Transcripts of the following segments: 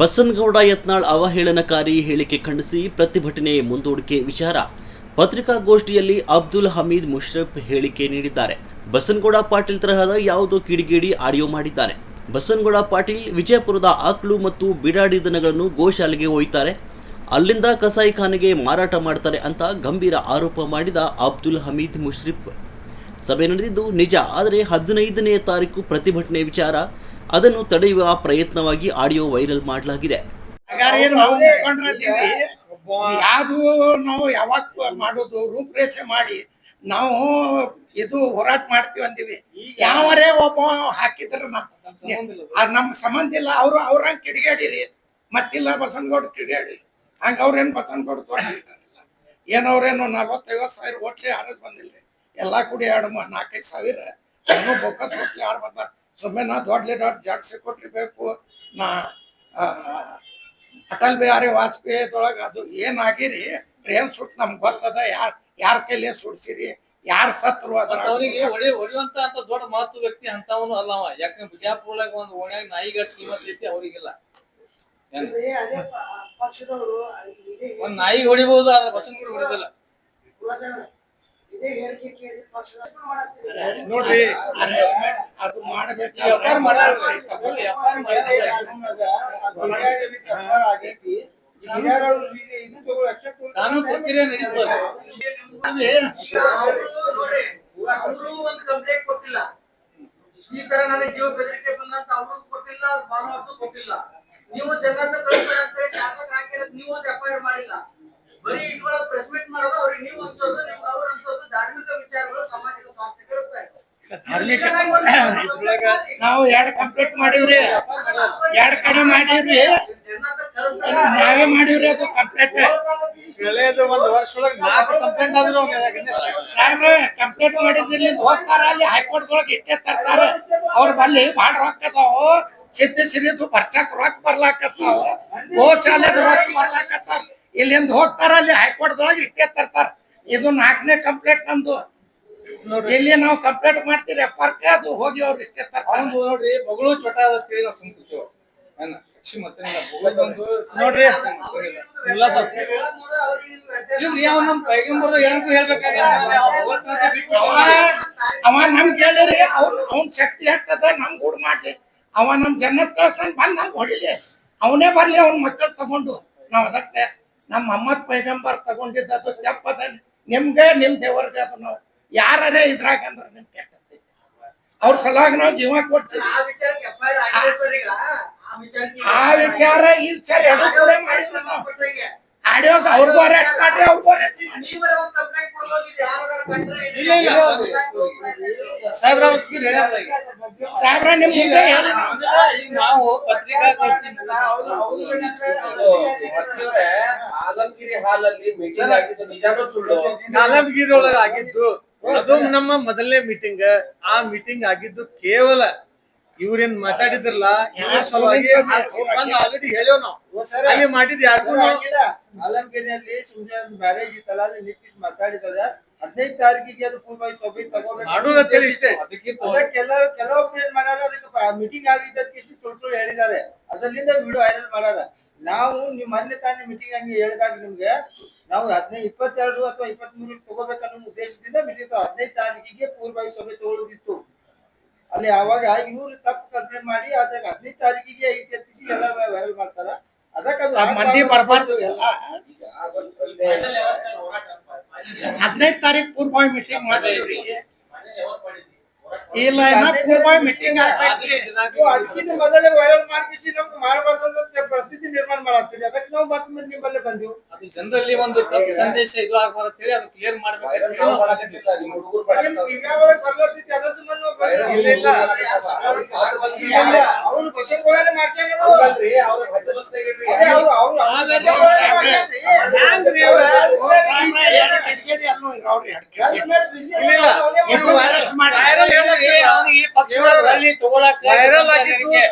ಬಸನಗೌಡ ಯತ್ನಾಳ್ ಅವಹೇಳನಕಾರಿ ಹೇಳಿಕೆ ಖಂಡಿಸಿ ಪ್ರತಿಭಟನೆ ಮುಂದೂಡಿಕೆ ವಿಚಾರ. ಪತ್ರಿಕಾಗೋಷ್ಠಿಯಲ್ಲಿ ಅಬ್ದುಲ್ ಹಮೀದ್ ಮುಷ್ರಫ್ ಹೇಳಿಕೆ ನೀಡಿದ್ದಾರೆ. ಬಸನಗೌಡ ಪಾಟೀಲ್ ತರಹದ ಯಾವುದೋ ಕಿಡಿಗೇಡಿ ಆಡಿಯೋ ಮಾಡಿದ್ದಾರೆ. ಬಸನಗೌಡ ಪಾಟೀಲ್ ವಿಜಯಪುರದ ಆಕ್ಳು ಮತ್ತು ಬಿಡಾಡಿ ದನಗಳನ್ನು ಗೋಶಾಲೆಗೆ ಒಯ್ತಾರೆ. ಅಲ್ಲಿಂದ ಕಸಾಯಿಖಾನೆಗೆ ಮಾರಾಟ ಮಾಡ್ತಾರೆ ಅಂತ ಗಂಭೀರ ಆರೋಪ ಮಾಡಿದ ಅಬ್ದುಲ್ ಹಮೀದ್ ಮುಷ್ರಿಫ್. ಸಭೆ ನಡೆದಿದ್ದು ನಿಜ, ಆದರೆ ಹದಿನೈದನೇ ತಾರೀಕು ಪ್ರತಿಭಟನೆ ವಿಚಾರ. ಅದನ್ನು ತಡೆಯುವ ಪ್ರಯತ್ನವಾಗಿ ಆಡಿಯೋ ವೈರಲ್ ಮಾಡಲಾಗಿದೆ. ಯಾವುದು ನಾವು ಯಾವಾಗ ಮಾಡೋದು ರೂಪರೇಷೆ ಮಾಡಿ ನಾವು ಇದು ಹೋರಾಟ ಮಾಡ್ತೀವಿ ಅಂತೀವಿ ಯಾವರೇ ಒಬ್ಬ ಹಾಕಿದ್ರ ನಮ್ ನಮ್ ಸಂಬಂಧ ಇಲ್ಲ. ಅವ್ರು ಅವ್ರಂಗೆ ಕಿಡಿಗೇಡಿರಿ ಮತ್ತಿಲ್ಲ ಬಸನಗೌಡ ಕಿಡಿಗೇಡಿ ಹಂಗ ಅವ್ರೇನು ಬಸನಗೌಡ ತೋರಿಲ್ಲ ಏನವ್ರೇನು ನಲ್ವತ್ತೈವತ್ತು ಸಾವಿರ ಹೋಟ್ಲಿ ಯಾರು ಬಂದಿಲ್ರಿ. ಎಲ್ಲಾ ಕೂಡಿ ಎರಡು ನಾಲ್ಕೈದು ಸಾವಿರ. ಏನೋ ಬೊಕ್ಕಸ್ ಹೋಟ್ಲಿ ಯಾರು ಬಂದಾರ. ಸುಮ್ಮನೆ ನಾ ದೊಡ್ಡ ದೊಡ್ಡ ಜಾಡ್ಸಿ ಕೊಟ್ಟಿರ್ಬೇಕು. ಬೇಕು ನಾ ಅಟಲ್ ಬಿಹಾರಿ ವಾಜಪೇಯಿದೊಳಗೆ ಅದು ಏನಾಗಿರಿ ಪ್ರೇಮ್ ಸುಟ್ ನಮ್ಗೆ ಗೊತ್ತದ. ಯಾರ್ ಯಾರ ಕೈಲಿ ಸುಡ್ಸಿರಿ? ಯಾರ್ ಸತ್ರು ಅದ್ರ ಅವರಿಗೆ ಹೊಡಿ ಹೊಡಿಯುವಂತ ಅಂತ ದೊಡ್ಡ ಮಹತ್ವ ವ್ಯಕ್ತಿ ಅಂತವನು ಅಲ್ಲವ ಯಾಕಂದ್ರೆ ಬಿಜಾಪುರದಾಗ ಒಂದು ಓಣ್ಯಾಗ ನಾಯಿಗೆ ಕಿಮ್ಮತ್ ಐತಿ ಅವರಿಗಿಲ್ಲ. ಒಂದ್ ನಾಯಿ ಹೊಡಿಬಹುದು ಆದ್ರೆ ಬಸನ್ ಕೂಡ ಹೊಡಿದಿಲ್ಲ ನೋಡ್ರಿ ಅದು ಮಾಡಬೇಕು ನಡೀತದೆ. ಈಗ ಅವರು ಒಂದು ಕಂಪ್ಲೇಂಟ್ ಕೊಟ್ಟಿಲ್ಲ. ಈ ತರ ನನಗೆ ಜೀವ ಬೆದರಿಕೆ ಬಂದಂತ ಅವರು ಕೊಟ್ಟಿಲ್ಲ ಮಾನವಸು ಕೊಟ್ಟಿಲ್ಲ. ನೀವು ಜನರನ್ನ ಕಳಿಸ್ತಾರೆ ಅಂತೇಳಿ ಶಾಸಕ ಹಾಕಿರೋದು ನೀವು ಒಂದು ಎಫ್ ಐ ಆರ್ ಮಾಡಿಲ್ಲ. ಬರೀ ಇಟ್ಕೊಳ್ಳೋದು ಪ್ರೆಸ್ ಮೀಟ್ ಮಾಡೋದು ಅವ್ರಿಗೆ ನೀವು ಅನ್ಸೋದು ನಿಮ್ಗೆ ಅವ್ರು ಅನ್ಸೋದು. ಧಾರ್ಮಿಕ ವಿಚಾರಗಳು ನಾವು ಎರಡು ಕಂಪ್ಲೀಟ್ ಮಾಡಿವ್ರಿ. ಎರಡು ಕಡೆ ಮಾಡಿವ್ರಿ. ನಾವೇ ಮಾಡಿವ್ರಿ ಅದು ಕಂಪ್ಲೇಂಟ್. ಕಳೆದ ಒಂದು ಕಂಪ್ಲೀಟ್ ನಾಲ್ಕು ಕಂಪ್ಲೇಂಟ್ ಆದ್ರು ಸಾಹೇಬ್ರೆ ಕಂಪ್ಲೇಂಟ್ ಮಾಡಿದ್ರಲ್ಲಿ ಹೋಗ್ತಾರ ಅಲ್ಲಿ ಹೈಕೋರ್ಟ್ ಒಳಗೆ ಇಟ್ಟೇ ತರ್ತಾರ. ಅವ್ರ ಬಲ್ಲಿ ಭಾಳ ರೊಕ್ಕ ಅದಾವು. ಸಿದ್ಧ ಸಿರಿದು ಬರ್ಚಾಕ್ ರೊಕ್ಕ ಬರ್ಲಾಕತ್ತಾವ. ಗೋಶಾಲೆದ ರೊಕ್ಕ ಬರ್ಲಾಕತ್ತಾರ ಇಲ್ಲಿಂದ ಹೋಗ್ತಾರ ಅಲ್ಲಿ ಹೈಕೋರ್ಟ್ ಒಳಗೆ ಇಟ್ಟೇ ತರ್ತಾರ. ಇದು ನಾಲ್ಕನೇ ಕಂಪ್ಲೇಂಟ್ ನಮ್ದು ಇಲ್ಲಿ ನಾವು ಕಂಪ್ಲೇಂಟ್ ಮಾಡ್ತೀರಿ? ಪರ್ಕ ಅದು ಹೋಗಿ ಅವ್ರು ಇಷ್ಟೇ ತರ್ಕೊಂಡು ನೋಡ್ರಿ ಮಗಳು ಚೊಟ ಅದ ನಾವು ಸುಮ್ ಕೂತೇವ ನೋಡ್ರಿ. ಅವ್ ನಮ್ ಪೈಗಂಬರ್ ಏನಂತ ಹೇಳ್ಬೇಕಾಗ್ಯದ. ಅವ ಅವ ನಮ್ ಕೇಳಿರಿ ಅವ್ನ ಅವ್ನ ಶಕ್ತಿ ಹಾಕ್ತದ ನಮ್ ಗುಡ್ ಮಾಡ್ಲಿ. ಅವ ನಮ್ ಜನ್ನತ್ ಕಳ್ಸ್ಕೊಂಡ್ ಬಂದ್ ನಮ್ಗ್ ಹೊಡಿಲಿ. ಅವನೇ ಬರ್ಲಿ ಅವ್ನ ಮಕ್ಕಳು ತಗೊಂಡು. ನಾವ್ ಅದಕ್ಕೆ ನಮ್ಮ ಅಮ್ಮತ್ ಪೈಗಂಬರ್ ತಗೊಂಡಿದ್ದು ತೆಪ್ಪದ ನಿಮ್ಗೆ ನಿಮ್ ದೇವರ್ಗ ನಾವು ಯಾರೇ ಇದ್ರಾಗ ಅಂದ್ರೆ ನಿಮ್ ಕೆಟ್ಟದ್ದು ಅವ್ರ ಸಲುವಾಗಿ ನಾವು ಜೀವ ಕೊಡ್ತೀವಿ. ಆ ವಿಚಾರ ಈ ವಿಚಾರ ಎರಡು ಕೂಡ ನಾವು. ಆಡಿಯೋಗ ಅವ್ರಿಗೂ ಅರೆಸ್ಟ್ ಮಾಡ್ರಿ ಅವ್ರಿಗೂ ಅರೆಸ್ಟ್ ಒಂದು ಕಂಪ್ಲೇಂಟ್ ಕೊಡ್ಬೋದಿತ್ತು ಯಾರಾದ್ರೂ ಕಂಡ್ರೆ ಇಲ್ಲ, ಇಲ್ಲ. ಸಾಹೇಬ್ರ ಸಾಹೇಬ್ರ ನಿಮ್ ಮುಂದೆ ಹೇಳಿ. ನಾವು. ಈಗ ನಾವು ಪತ್ರಿಕಾಗೋಷ್ಠಿ ಆಲಮಗಿರಿ ಅಲ್ಲಿ ಮೀಟಿಂಗ್ ಆಗಿದ್ದು ನಿಜಾನೂ ಸುಳ್ಳು? ಆಲಮಗಿರಿ ಒಳಗ ಆಗಿದ್ದು ಅದು ನಮ್ಮ ಮೊದಲನೇ ಮೀಟಿಂಗ್ ಆ ಮೀಟಿಂಗ್ ಆಗಿದ್ದು ಕೇವಲ ಇವ್ರೇನ್ ಮಾತಾಡಿದ್ರಲ್ಲ ಇವ್ರ ಸಲುವಾಗಿ ಆಲ್ರೆಡಿ ಹೇಳೇವ್ ನಾವು. ಅಲ್ಲಿ ಮಾಡಿದ್ ಯಾರಿಗೂ ನಾವು. ಆಲಮಗಿರಿಯಲ್ಲಿ ಸುಮ್ನೆ ಒಂದು ಮ್ಯಾರೇಜ್ ಇತ್ತಲ್ಲ ಅಲ್ಲಿ ನಿಂತಿಸ್ ಮಾತಾಡಿದಾರ. ಹದಿನೈದು ತಾರೀಕಿಗೆ ಅದು ಪೂರ್ವವಾಗಿ ಸಭೆ ತಗೋಬೇಕು ಇಷ್ಟೇ. ಅದಕ್ಕಿಂತ ಅದಕ್ಕೆ ಕೆಲವೊಬ್ರು ಏನ್ ಮಾಡ್ಯಾರ ಅದಕ್ಕೆ ಮೀಟಿಂಗ್ ಆಗಿದ್ದಕ್ಕೆ ಸುಳ್ಳು ಸುಳ್ಳು ಹೇಳಿದ್ದಾರೆ. ಅದರಿಂದ ವಿಡಿಯೋ ವೈರಲ್ ಮಾಡ್ಯಾರ ನಾವು ನೀವು ಮೊನ್ನೆ ತಾನೇ ಮೀಟಿಂಗ್ ಹಂಗೆ ಹೇಳಿದಾಗ ನಿಮ್ಗೆ ನಾವು ಹದಿನೈದು ಇಪ್ಪತ್ತೆರಡು ಅಥವಾ ಇಪ್ಪತ್ತ್ ಮೂರಕ್ಕೆ ತಗೋಬೇಕನ್ನೋ ಉದ್ದೇಶದಿಂದ ಮೀಟಿಂಗ್ ಹದಿನೈದು ತಾರೀಕಿಗೆ ಪೂರ್ವವಾಗಿ ಸಭೆ ತಗೊಳ್ಳೋದಿತ್ತು ಅಲ್ಲಿ ಅವಾಗ ಇವ್ರು ತಪ್ಪು ಕಲ್ಪನೆ ಮಾಡಿ ಅದಕ್ಕೆ ಹದಿನೈದು ತಾರೀಕಿಗೆ ಐದು ಎತ್ತಿಸಿ ಎಲ್ಲ ವೈರಲ್ ಮಾಡ್ತಾರ. ಹದಿನೈದು ತಾರೀಕು ಪೂರ್ವ ಮೀಟಿಂಗ್ ಮಾಡಿದ್ರಿ ಇಲ್ಲ ಇನ್ನ ಪೂರ್ವವಾಗಿ ಮೀಟಿಂಗ್ ಆಗ್ಬೇಕ್ರಿ ನೀವು ಅದಕ್ಕಿಂತ ಮೊದಲೇ ವೈರಲ್ ಮಾಡ್ಕಿಸಿ ನಮ್ಗೆ ಮಾಡಬಾರ್ದಂತ ಪರಿಸ್ಥಿತಿ ನಿರ್ಮಾಣ ಮಾಡತ್ತೀರಿ ಅದಕ್ಕೆ ನಾವು ಮತ್ತೆ ನಿಮ್ಮಲ್ಲೇ ಬಂದೆವು. ಅದು ಜನರಲ್ಲಿ ಒಂದು ತಪ್ಪು ಸಂದೇಶ ಇದು ಆಗ್ಬಾರ್ದು ಅಂತ ಹೇಳಿ ಅದು ಕ್ಲಿಯರ್ ಮಾಡ್ಬೇಕು ಈಗಾಗಲೇ ಬರ್ಲತ್ತಿತ್ತು ಅದ್ರ ಸಂಬಂಧ. ಇಲ್ಲ, ಇಲ್ಲ. ಅವ್ರು ಬಸವನಗುಡಿಯಲ್ಲೇ ಮಾಡ್ಸ್ಯಾಗದು. ಅದೇ ಅವ್ರು- ಅವ್ರು- ಮೇಲೆ busy ಇಲ್ಲ, ಇಲ್ಲ. ಅವ್ನೇ ಇಬ್ರು ಮಾಡ್ಸ್ಯಾರ. arrest ಮಾಡಿ. ವೈರಲ್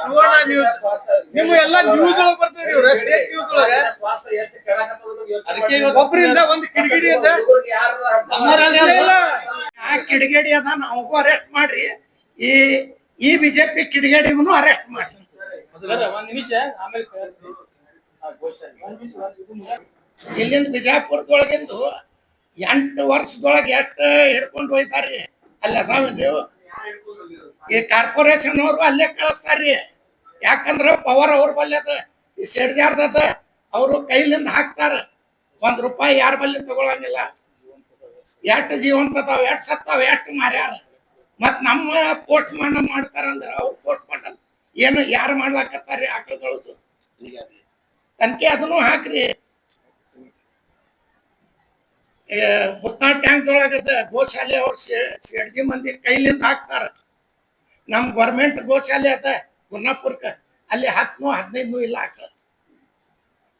ಸುವರ್ಣ ನ್ಯೂಸ್ ಒಬ್ಬರಿಂದ ಒಂದು ಕಿಡಿಗಿಡಿ ಕಿಡಿಗೇಡಿ ಅದ ನಾವು ಅರೆಸ್ಟ್ ಮಾಡ್ರಿ ಈ ಈ ಬಿಜೆಪಿ ಕಿಡಿಗೇಡಿಗೂ ಅರೆಸ್ಟ್ ಮಾಡಿ ಸರ್ ಒಂದ್ ನಿಮಿಷ ಆಮೇಲೆ ಕೇಳ್ತೀನಿ. ಹಾ, ಘೋಷಣೆ. ಇಲ್ಲಿಂದ ಬಿಜಾಪುರದೊಳಗಿಂದು ಎಂಟು ವರ್ಷದೊಳಗೆ ಎಷ್ಟು ಹಿಡ್ಕೊಂಡು ಹೋಯ್ತಾರ್ರಿ? ಅಲ್ಲಿ ಅದಾವೇನ್ರಿ? ಈ ಕಾರ್ಪೊರೇಷನ್ ಅವರು ಅಲ್ಲೇ ಕಳಿಸ್ತಾರ್ರಿ. ಯಾಕಂದ್ರ ಪವರ್ ಅವ್ರ ಬಲ್ಲಿ ಅದ, ಈ ಸಿಡ್ಜಾರ್ದದ ಅವರು ಕೈಲಿಂದ ಹಾಕ್ತಾರ. ಒಂದ್ ರೂಪಾಯಿ ಯಾರ ಬಲ್ಲಿ ತಗೊಳಂಗಿಲ್ಲ. ಎಷ್ಟು ಜೀವಂತ ಅದಾವ, ಎಷ್ಟು ಸತ್ತಾವ, ಎಷ್ಟು ಮಾರ್ಯಾರ. ಮತ್ ನಮ್ಮ ಪೋಸ್ಟ್ ಮಾರ್ಟಮ್ ಮಾಡ್ತಾರಂದ್ರ ಅವ್ರು ಪೋಸ್ಟ್ ಮಾರ್ಟಮ್ ಏನು ಯಾರು ಮಾಡ್ಲಾಕತ್ತಾರ್ರಿ ಆಕಳುಗಳದು ತನಿಖೆ ಅದನ್ನು ಹಾಕ್ರಿ. ಬುತ್ತಾ ಟ್ಯಾಂಕ್ ಒಳಗದ ಗೋಶಾಲೆ ಅವ್ರ ಶೆಡ್ಜಿ ಮಂದಿ ಕೈಲಿಂದ ಹಾಕ್ತಾರ. ನಮ್ ಗೌರ್ಮೆಂಟ್ ಗೋಶಾಲೆ ಅದ ಗುರ್ನಾಪುರ್ಕ ಅಲ್ಲಿ ಹತ್ತು ಹದಿನೈದು ಇಲ್ಲ ಹಾಕ